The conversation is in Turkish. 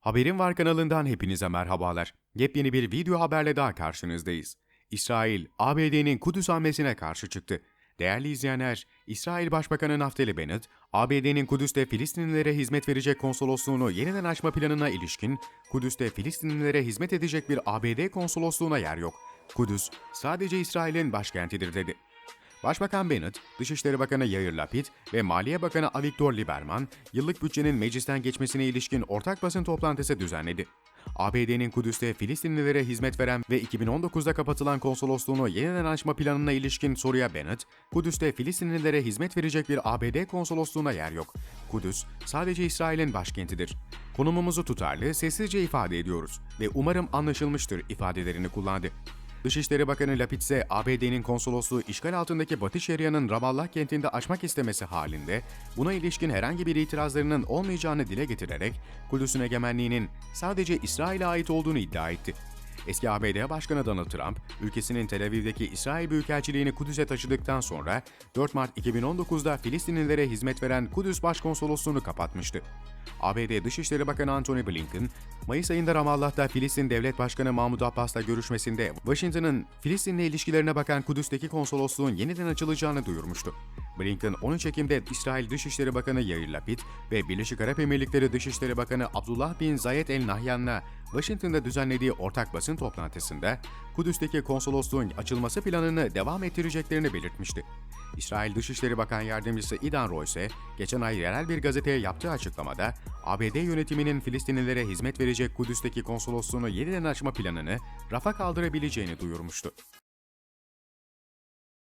Haberim Var kanalından hepinize merhabalar. Yepyeni bir video haberle daha karşınızdayız. İsrail, ABD'nin Kudüs hamlesine karşı çıktı. Değerli izleyenler, İsrail Başbakanı Naftali Bennett, ABD'nin Kudüs'te Filistinlilere hizmet verecek konsolosluğunu yeniden açma planına ilişkin, Kudüs'te Filistinlilere hizmet edecek bir ABD konsolosluğuna yer yok. Kudüs, sadece İsrail'in başkentidir dedi. Başbakan Bennett, Dışişleri Bakanı Yair Lapid ve Maliye Bakanı Avigdor Lieberman, yıllık bütçenin meclisten geçmesine ilişkin ortak basın toplantısı düzenledi. ABD'nin Kudüs'te Filistinlilere hizmet veren ve 2019'da kapatılan konsolosluğunu yeniden açma planına ilişkin soruya Bennett, Kudüs'te Filistinlilere hizmet verecek bir ABD konsolosluğuna yer yok. Kudüs sadece İsrail'in başkentidir. Konumumuzu tutarlı, sessizce ifade ediyoruz ve umarım anlaşılmıştır ifadelerini kullandı. Dışişleri Bakanı Lapid ise ABD'nin konsolosluğu işgal altındaki Batı Şeria'nın Ramallah kentinde açmak istemesi halinde buna ilişkin herhangi bir itirazlarının olmayacağını dile getirerek Kudüs'ün egemenliğinin sadece İsrail'e ait olduğunu iddia etti. Eski ABD Başkanı Donald Trump, ülkesinin Tel Aviv'deki İsrail Büyükelçiliğini Kudüs'e taşıdıktan sonra 4 Mart 2019'da Filistinlilere hizmet veren Kudüs Başkonsolosluğunu kapatmıştı. ABD Dışişleri Bakanı Antony Blinken, Mayıs ayında Ramallah'ta Filistin Devlet Başkanı Mahmut Abbas'la görüşmesinde Washington'ın Filistin'le ilişkilerine bakan Kudüs'teki konsolosluğun yeniden açılacağını duyurmuştu. Blinken 13 Ekim'de İsrail Dışişleri Bakanı Yair Lapid ve Birleşik Arap Emirlikleri Dışişleri Bakanı Abdullah bin Zayed El Nahyan'la Washington'da düzenlediği ortak basın toplantısında Kudüs'teki konsolosluğun açılması planını devam ettireceklerini belirtmişti. İsrail Dışişleri Bakan Yardımcısı Idan Royce, geçen ay yerel bir gazeteye yaptığı açıklamada, ABD yönetiminin Filistinlilere hizmet verecek Kudüs'teki konsolosluğunu yeniden açma planını rafa kaldırabileceğini duyurmuştu.